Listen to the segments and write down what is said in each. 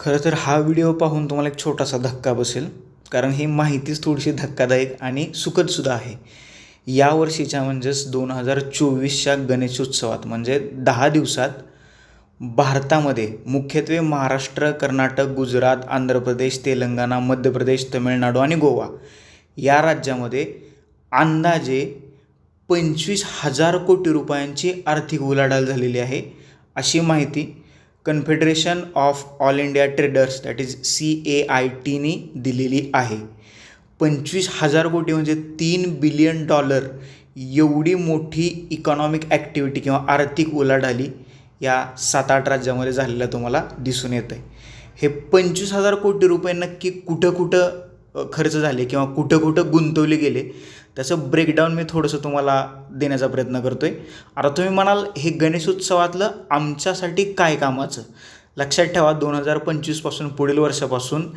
खरं तर हा व्हिडिओ पाहून तुम्हाला एक छोटासा धक्का बसेल. कारण ही माहितीच थोडीशी धक्कादायक आणि सुखदसुद्धा आहे. या वर्षीच्या म्हणजेच दोन हजार चोवीसच्या गणेशोत्सवात म्हणजे दहा दिवसात भारतामध्ये मुख्यत्वे महाराष्ट्र कर्नाटक गुजरात आंध्र प्रदेश तेलंगणा मध्य प्रदेश तमिळनाडू आणि गोवा या राज्यामध्ये अंदाजे पंचवीस हजार कोटी रुपयांची आर्थिक उलाढाल झालेली आहे अशी माहिती confederation of all India traders that is C A I टीने दिलेली आहे. पंचवीस हजार कोटी म्हणजे तीन बिलियन डॉलर एवढी मोठी इकॉनॉमिक ॲक्टिव्हिटी किंवा आर्थिक उलाढाली या सात आठ राज्यामध्ये झालेलं तुम्हाला दिसून येत आहे हे पंचवीस हजार कोटी रुपये नक्की कुठं कुठं खर्च झाले किंवा कुठं कुठं गुंतवले गेले? त्याचं ब्रेकडाऊन मी थोडंसं तुम्हाला देण्याचा प्रयत्न करतो आहे आता तुम्ही म्हणाल हे गणेशोत्सवातलं आमच्यासाठी काय कामाचं? लक्षात ठेवा दोन हजार पंचवीसपासून पुढील वर्षापासून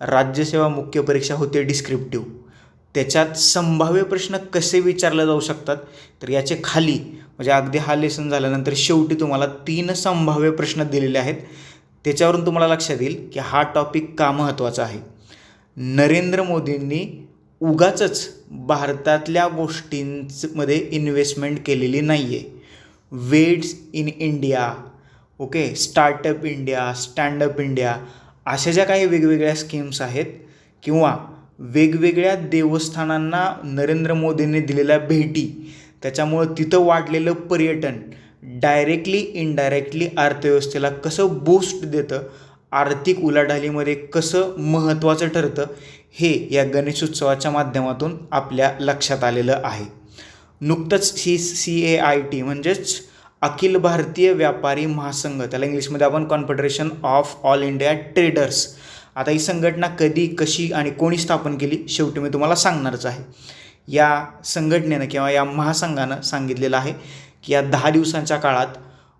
राज्यसेवा मुख्य परीक्षा होते डिस्क्रिप्टिव्ह त्याच्यात संभाव्य प्रश्न कसे विचारले जाऊ शकतात? तर याचे खाली म्हणजे अगदी हा लेसन झाल्यानंतर शेवटी तुम्हाला तीन संभाव्य प्रश्न दिलेले आहेत. त्याच्यावरून तुम्हाला लक्षात येईल की हा टॉपिक का महत्त्वाचा आहे? नरेंद्र मोदींनी उगाचच भारतातल्या गोष्टींमध्ये इन्व्हेस्टमेंट केलेली नाही आहे weds in India okay startup India standup India अशा ज्या काही वेगवेगळ्या स्कीम्स आहेत किंवा वेगवेगळ्या देवस्थानांना नरेंद्र मोदींनी दिलेल्या भेटी त्याच्यामुळं तिथं वाढलेलं पर्यटन डायरेक्टली इनडायरेक्टली अर्थव्यवस्थेला कसं बूस्ट देतं आर्थिक उलाढालीमध्ये कसं महत्त्वाचं ठरतं हे या गणेशोत्सवाच्या माध्यमातून आपल्या लक्षात आलेलं आहे. नुकतंच ही सी ए आय टी म्हणजेच अखिल भारतीय व्यापारी महासंघ त्याला इंग्लिशमध्ये आपण confederation of all India traders आता ही संघटना कधी कशी आणि कोणी स्थापन केली शेवटी मी तुम्हाला सांगणारच आहे. या संघटनेनं किंवा या महासंघानं सांगितलेलं आहे की या दहा दिवसांच्या काळात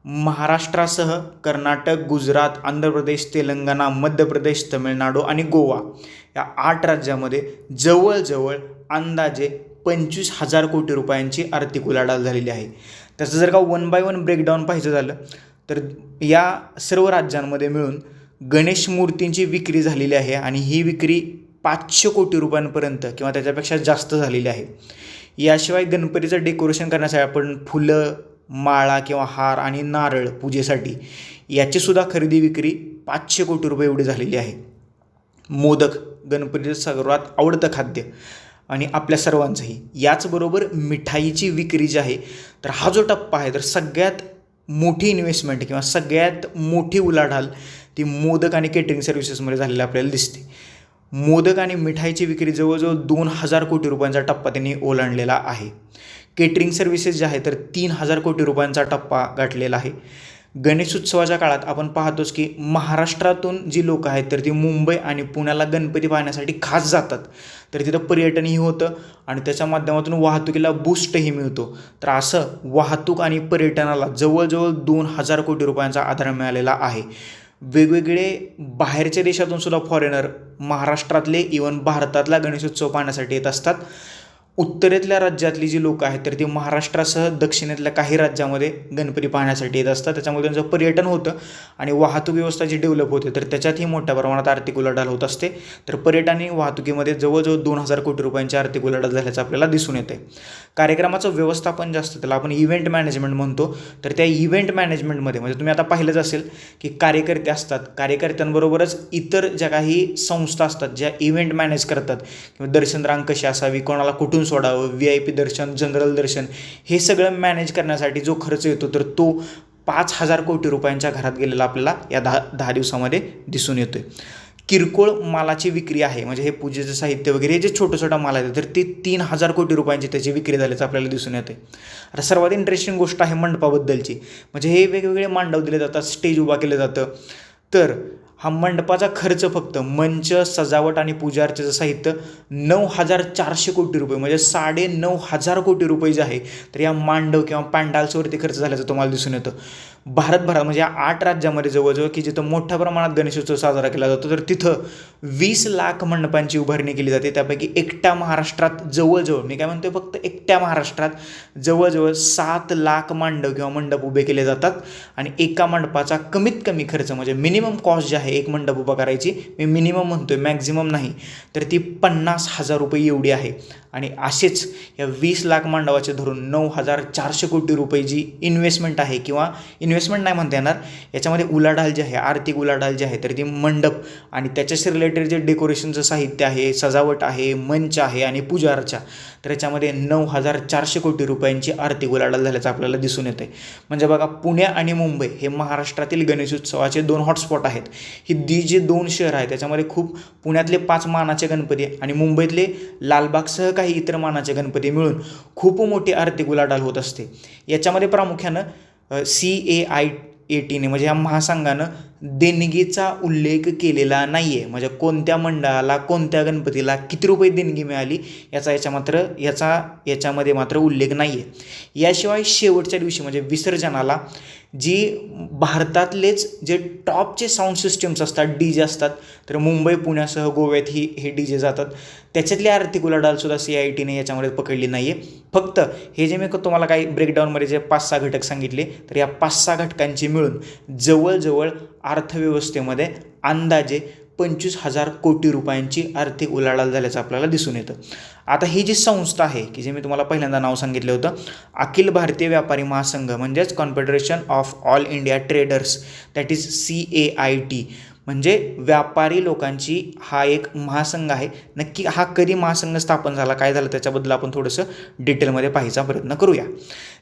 महाराष्ट्रासह कर्नाटक गुजरात आंध्र प्रदेश तेलंगणा मध्य प्रदेश तमिळनाडू आणि गोवा या आठ राज्यामध्ये जवळजवळ अंदाजे पंचवीस हजार कोटी रुपयांची आर्थिक उलाढाल झालेली आहे. त्याचं जर का वन बाय वन ब्रेकडाऊन पाहिजे झालं तर या सर्व राज्यांमध्ये मिळून गणेश मूर्तींची विक्री झालेली आहे आणि ही विक्री पाचशे कोटी रुपयांपर्यंत किंवा त्याच्यापेक्षा जास्त झालेली आहे. याशिवाय गणपतीचं डेकोरेशन करण्यासाठी आपण फुलं माळा किंवा हार आणि नारळ पूजेसाठी याचीसुद्धा खरेदी विक्री पाचशे कोटी रुपये एवढी झालेली आहे. मोदक गणपतीचं सर्वात आवडतं खाद्य आणि आपल्या सर्वांचंही. याचबरोबर मिठाईची विक्री जी आहे तर हा जो टप्पा आहे तर सगळ्यात मोठी इन्व्हेस्टमेंट किंवा सगळ्यात मोठी उलाढाल ती मोदक आणि केटरिंग सर्व्हिसेसमध्ये झालेली आपल्याला दिसते. मोदक आणि मिठाईची विक्री जवळजवळ दोन हजार कोटी रुपयांचा टप्पा त्यांनी ओलांडलेला आहे. केटरिंग सर्व्हिसेस जे आहे तर तीन हजार कोटी रुपयांचा टप्पा गाठलेला आहे. गणेशोत्सवाच्या काळात आपण पाहतोच की महाराष्ट्रातून जी लोक आहेत तर ती मुंबई आणि पुण्याला गणपती पाहण्यासाठी खास जातात. तर तिथं पर्यटनही होतं आणि त्याच्या माध्यमातून वाहतुकीला बूस्टही मिळतो. तर असं वाहतूक आणि पर्यटनाला जवळजवळ दोन हजार कोटी रुपयांचा आधार मिळालेला आहे. वेगवेगळे बाहेरच्या देशातून सुद्धा फॉरेनर महाराष्ट्रातले इवन भारतातला गणेशोत्सव पाहण्यासाठी येत असतात. उत्तरेतल्या राज्यातली जी लोकं आहेत तर ती महाराष्ट्रासह दक्षिणेतल्या काही राज्यामध्ये गणपती पाहण्यासाठी येत असतात. त्याच्यामुळे त्यांचं पर्यटन होतं आणि वाहतूक व्यवस्था जी डेव्हलप होते तर त्याच्यातही मोठ्या प्रमाणात आर्थिक उलाढाल होत असते. तर पर्यटन आणि वाहतुकीमध्ये जवळजवळ दोन हजार कोटी रुपयांची आर्थिक उलाढाल झाल्याचं आपल्याला दिसून येते कार्यक्रमाचं व्यवस्थापन जास्त त्याला आपण इव्हेंट मॅनेजमेंट म्हणतो. तर त्या इव्हेंट मॅनेजमेंटमध्ये म्हणजे तुम्ही आता पाहिलंच असेल की कार्यकर्ते असतात. कार्यकर्त्यांबरोबरच इतर ज्या काही संस्था असतात ज्या इव्हेंट मॅनेज करतात किंवा दर्शन रांग कशी असावी कोणाला कुठून सोडावं व्ही आय पी दर्शन जनरल दर्शन हे सगळं मॅनेज करण्यासाठी जो खर्च येतो तर तो पाच हजार कोटी रुपयांच्या घरात गेलेला आपल्याला या दहा दहा दिवसामध्ये दिसून येतो आहे किरकोळ मालाची विक्री आहे म्हणजे हे पूजेचं साहित्य वगैरे हे जे छोटं छोटं माल आहे तर ते तीन हजार कोटी रुपयांची त्याची विक्री झाल्याचं आपल्याला दिसून येते आता सर्वात इंटरेस्टिंग गोष्ट आहे मंडपाबद्दलची म्हणजे हे वेगवेगळे मांडव दिले जातात स्टेज उभा केलं जातं. तर हा मंडपाचा खर्च फक्त मंच सजावट आणि पूजा अर्चेचं साहित्य नऊ हजार चारशे कोटी रुपये म्हणजे साडे नऊ हजार कोटी रुपये जे आहे तर या मांडव किंवा पॅन्डाल्सवरती खर्च झाल्याचं तुम्हाला दिसून येतं. भारतभरात म्हणजे या आठ राज्यामध्ये जवळजवळ की जिथं मोठ्या प्रमाणात गणेशोत्सव साजरा केला जातो तर तिथं वीस लाख मंडपांची उभारणी केली जाते. त्यापैकी एकट्या महाराष्ट्रात जवळजवळ मी काय म्हणतोय फक्त एकट्या महाराष्ट्रात जवळजवळ सात लाख मांडव किंवा मंडप उभे केले जातात. आणि एका मंडपाचा कमीत कमी खर्च म्हणजे मिनिमम कॉस्ट जे आहे एक मंडप उभा करायची. मी मिनिमम म्हणतोय मॅक्झिमम नाही. तर ती पन्नास हजार रुपये एवढी आहे. आणि असेच या वीस लाख मांडवाचे धरून नऊ हजार चारशे कोटी रुपये जी इन्व्हेस्टमेंट आहे किंवा इन्व्हेस्टमेंट नाही म्हणता येणार याच्यामध्ये उलाढाल जी आहे आर्थिक उलाढाल जी आहे तर ती मंडप आणि त्याच्याशी रिलेटेड जे डेकोरेशनचं साहित्य आहे सजावट आहे मंच आहे आणि पूजा अर्चा तर याच्यामध्ये नऊ हजार चारशे कोटी रुपयांची आर्थिक उलाढाल झाल्याचं आपल्याला दिसून येते म्हणजे बघा पुणे आणि मुंबई हे महाराष्ट्रातील गणेशोत्सवाचे दोन हॉटस्पॉट आहेत. ही दी जे दोन शहर आहेत त्याच्यामध्ये खूप पुण्यातले पाच मानाचे गणपती आणि मुंबईतले लालबागसह काही इतर मानाचे गणपती मिळून खूप मोठी आर्थिक उलाढाल होत असते. याच्यामध्ये प्रामुख्यानं सी ए आय एटीने म्हणजे या महासंघानं देणगीचा उल्लेख केलेला नाही आहे म्हणजे कोणत्या मंडळाला कोणत्या गणपतीला किती रुपये देणगी मिळाली याचा याच्या मात्र याचा याच्यामध्ये मात्र उल्लेख नाही आहे याशिवाय शेवटच्या दिवशी म्हणजे विसर्जनाला जी भारतातलेच जे टॉपचे साऊंड सिस्टम्स असतात डी जे असतात तर मुंबई पुण्यासह गोव्यात ही हे डी जे जातात. त्याच्यातली आर्थिक उलाढालसुद्धा सी आय टीने याच्यामध्ये पकडली नाही आहे फक्त हे जे मी तुम्हाला काही ब्रेकडाऊनमध्ये जे पाच सहा घटक सांगितले तर या पाच सहा घटकांची मिळून जवळजवळ अर्थव्यवस्थेमध्ये अंदाजे पंचवीस हजार कोटी रुपयांची आर्थिक उलाढाल झाल्याचं आपल्याला दिसून येतं. आता ही जी संस्था आहे की जे मी तुम्हाला पहिल्यांदा नाव सांगितलं होतं अखिल भारतीय व्यापारी महासंघ म्हणजेच confederation of all India traders that is C A I T म्हणजे व्यापारी लोकांची हा एक महासंघ आहे. नक्की हा कधी महासंघ स्थापन झाला काय झालं त्याच्याबद्दल आपण थोडंसं डिटेलमध्ये पाहायचा प्रयत्न करूया.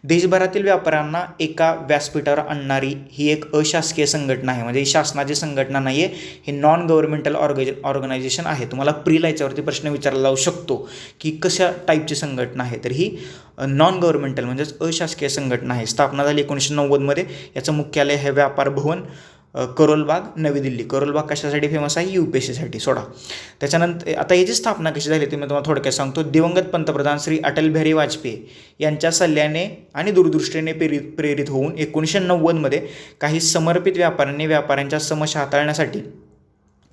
देशभरातील व्यापाऱ्यांना एका व्यासपीठावर आणणारी ही एक अशासकीय संघटना आहे. म्हणजे ही शासनाची संघटना नाही आहे हे नॉन गव्हर्नमेंटल ऑर्गज ऑर्गनायझेशन आहे. तुम्हाला प्रीला याच्यावरती प्रश्न विचारला जाऊ शकतो की कशा टाईपची संघटना आहे. तर ही नॉन गव्हर्नमेंटल म्हणजेच अशासकीय संघटना आहे. स्थापना झाली एकोणीसशे नव्वदमध्ये याचं मुख्यालय हे व्यापार भवन. करोलबाग नवी दिल्ली. करोलबाग कशासाठी फेमस आहे? यू पी एस सीसाठी सोडा. त्याच्यानंतर आता याची स्थापना कशी झाली ती मी तुम्हाला थोडक्यात सांगतो. दिवंगत पंतप्रधान श्री अटल बिहारी वाजपेयी यांच्या सल्ल्याने आणि दूरदृष्टीने प्रेरित प्रेरित होऊन एकोणीसशे नव्वदमध्ये काही समर्पित व्यापाऱ्यांनी व्यापाऱ्यांच्या समस्या हाताळण्यासाठी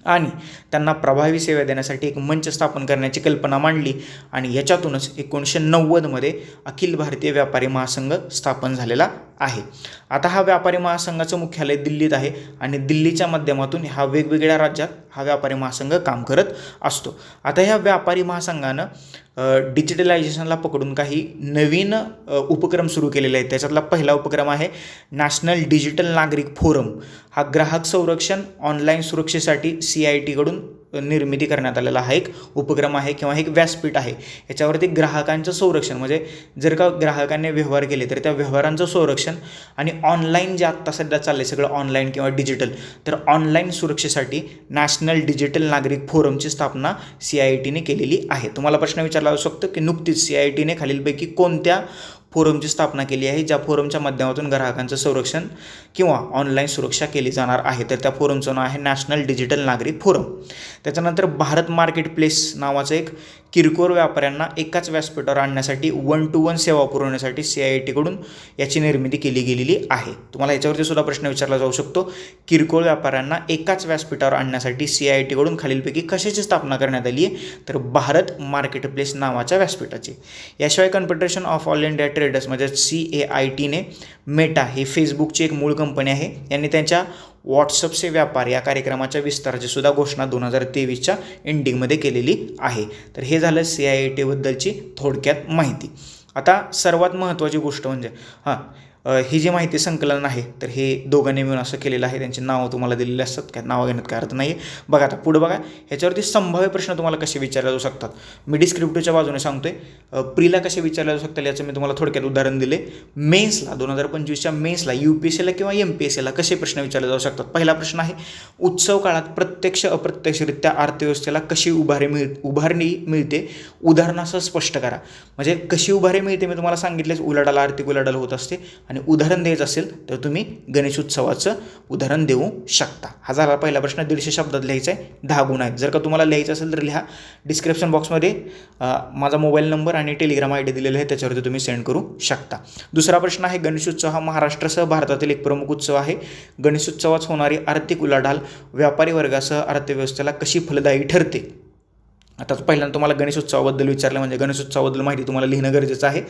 आणि त्यांना प्रभावी सेवा देण्यासाठी एक मंच स्थापन करण्याची कल्पना मांडली आणि याच्यातूनच एकोणीसशे नव्वदमध्ये अखिल भारतीय व्यापारी महासंघ स्थापन झालेला आहे. आता हा व्यापारी महासंघाचं मुख्यालय दिल्लीत आहे आणि दिल्लीच्या माध्यमातून हा वेगवेगळ्या राज्यात हा व्यापारी महासंघ काम करत असतो. आता ह्या व्यापारी महासंघानं डिजिटलायझेशनला पकडून काही नवीन उपक्रम सुरू केलेले आहेत. त्याच्यातला पहिला उपक्रम आहे नॅशनल डिजिटल नागरिक फोरम हा ग्राहक संरक्षण ऑनलाईन सुरक्षेसाठी सी आय टीकडून निर्मिती करण्यात आलेला हा एक उपक्रम आहे किंवा एक व्यासपीठ आहे. याच्यावरती ग्राहकांचं संरक्षण म्हणजे जर का ग्राहकांनी व्यवहार केले तर त्या व्यवहारांचं संरक्षण आणि ऑनलाईन जे आत्ता सध्या चाललं आहे सगळं ऑनलाईन किंवा डिजिटल तर ऑनलाईन सुरक्षेसाठी नॅशनल डिजिटल नागरिक फोरमची स्थापना सी आय टीने केलेली आहे. तुम्हाला प्रश्न विचारला जाऊ शकतो की नुकतीच सी आय टीने खालीलपैकी कोणत्या फोरमची स्थापना केली आहे ज्या फोरमच्या माध्यमातून ग्राहकांचं संरक्षण किंवा ऑनलाईन सुरक्षा केली जाणार आहे. तर त्या फोरमचं नाव आहे नॅशनल डिजिटल नागरिक फोरम. त्याच्यानंतर भारत मार्केट प्लेस नावाचं एक किरकोळ व्यापाऱ्यांना एकाच व्यासपीठावर आणण्यासाठी वन टू वन सेवा पुरवण्यासाठी सी आय टीकडून याची निर्मिती केली गेलेली आहे. तुम्हाला याच्यावरती सुद्धा प्रश्न विचारला जाऊ शकतो. किरकोळ व्यापाऱ्यांना एकाच व्यासपीठावर आणण्यासाठी सी आय टीकडून खालीलपैकी कशाची स्थापना करण्यात आली आहे? तर भारत मार्केट प्लेस नावाच्या व्यासपीठाची. याशिवाय confederation of all India traders म्हणजे सी ए आय टीने मेटा ही फेसबुकची एक मूळ कंपनी आहे. यांनी त्यांच्या व्हॉट्सअपचे व्यापार या कार्यक्रमाच्या विस्ताराची सुद्धा घोषणा दोन हजार तेवीसच्या एंडिंगमध्ये केलेली आहे. तर हे झालं सी आय आय टीबद्दलची थोडक्यात माहिती. आता सर्वात महत्त्वाची गोष्ट म्हणजे हां ही जी माहिती संकलन आहे तर हे दोघांनी मिळून असं केलेलं आहे. त्यांची नावं तुम्हाला दिलेली असतात काय नावं घेण्यात काय अर्थ नाही आहे बघा आता पुढं बघा ह्याच्यावरती संभाव्य प्रश्न तुम्हाला कसे विचारले जाऊ शकतात? मी डिस्क्रिप्टिव्हच्या बाजूने सांगतोय. प्रीला कसे विचारले जाऊ शकतात याचं मी तुम्हाला थोडक्यात उदाहरण दिले. मेन्सला दोन हजार पंचवीसच्या मेन्सला यू पी एस सीला किंवा एम पी एस सीला कसे प्रश्न विचारले जाऊ शकतात? पहिला प्रश्न आहे उत्सव काळात प्रत्यक्ष अप्रत्यक्षरित्या अर्थव्यवस्थेला कशी उभारी मिळ उभारणी मिळते? उदाहरणासह स्पष्ट करा. म्हणजे कशी उभारी मिळते मी तुम्हाला सांगितलेच उलाढाल आर्थिक उलाढाल होत असते आणि आणि उदाहरण द्यायचं असेल तर तुम्ही गणेशोत्सवाचं उदाहरण देऊ शकता. हा झाला पहिला प्रश्न. दीडशे शब्दात लिहायचा आहे दहा गुण आहेत. जर का तुम्हाला लिहायचं असेल तर लिहा. डिस्क्रिप्शन बॉक्समध्ये माझा मोबाईल नंबर आणि टेलिग्राम आय डी दिलेला आहे. त्याच्यावरती तुम्ही सेंड करू शकता. दुसरा प्रश्न आहे. गणेशोत्सव हा महाराष्ट्रासह भारतातील एक प्रमुख उत्सव आहे. गणेशोत्सवात होणारी आर्थिक उलाढाल व्यापारी वर्गासह अर्थव्यवस्थेला कशी फलदायी ठरते? आता पहिल्यांदा तुम्हाला गणेशोत्सवाबद्दल विचारलं म्हणजे गणेशोत्सवाबद्दल माहिती तुम्हाला लिहिणं गरजेचं आहे.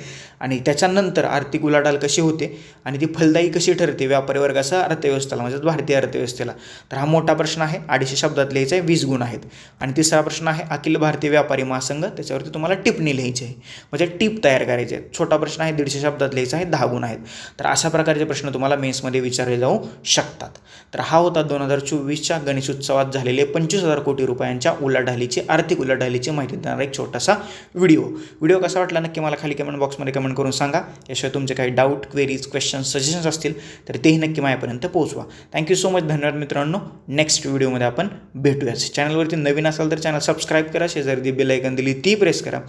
आणि त्याच्यानंतर आर्थिक उलाढाल कशी होते आणि ती फलदायी कशी ठरते व्यापारी वर्गाचा अर्थव्यवस्थेला म्हणजे भारतीय अर्थव्यवस्थेला. तर हा मोठा प्रश्न आहे अडीचशे शब्दात लिहायचा आहे वीस गुण आहेत. आणि तिसरा प्रश्न आहे अखिल भारतीय व्यापारी महासंघ त्याच्यावरती तुम्हाला टिपणी लिहायची आहे. म्हणजे टिप तयार करायची आहे. छोटा प्रश्न आहे दीडशे शब्दात लिहायचा आहे दहा गुण आहेत. तर अशा प्रकारचे प्रश्न तुम्हाला मेन्समध्ये विचारले जाऊ शकतात. तर हा होता दोन हजार चोवीसच्या गणेशोत्सवात झालेले पंचवीस हजार कोटी रुपयांच्या उलाढालीची आर्थिक उलाढालीची माहिती देणारा एक छोटासा व्हिडिओ. व्हिडिओ कसा वाटला नक्की मला खाली कमेंट बॉक्समध्ये कमेंट करून सांगा. याशिवाय तुमचे काही डाऊट क्वेरीज क्वेश्चन्स सजेशन्स असतील तर तेही नक्की माझ्यापर्यंत पोहोचवा. थँक्यू सो मच धन्यवाद मित्रांनो. नेक्स्ट व्हिडिओमध्ये आपण भेटूयाच चॅनलवरती नवीन असाल तर चॅनल सबस्क्राईब करा. शेजारी ती बेल दिली ती प्रेस करा.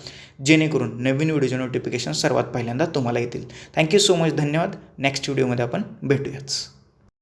जेणेकरून नवीन व्हिडिओचे नोटिफिकेशन सर्वात पहिल्यांदा तुम्हाला येतील. थँक्यू सो मच धन्यवाद. नेक्स्ट व्हिडिओमध्ये आपण भेटूयाच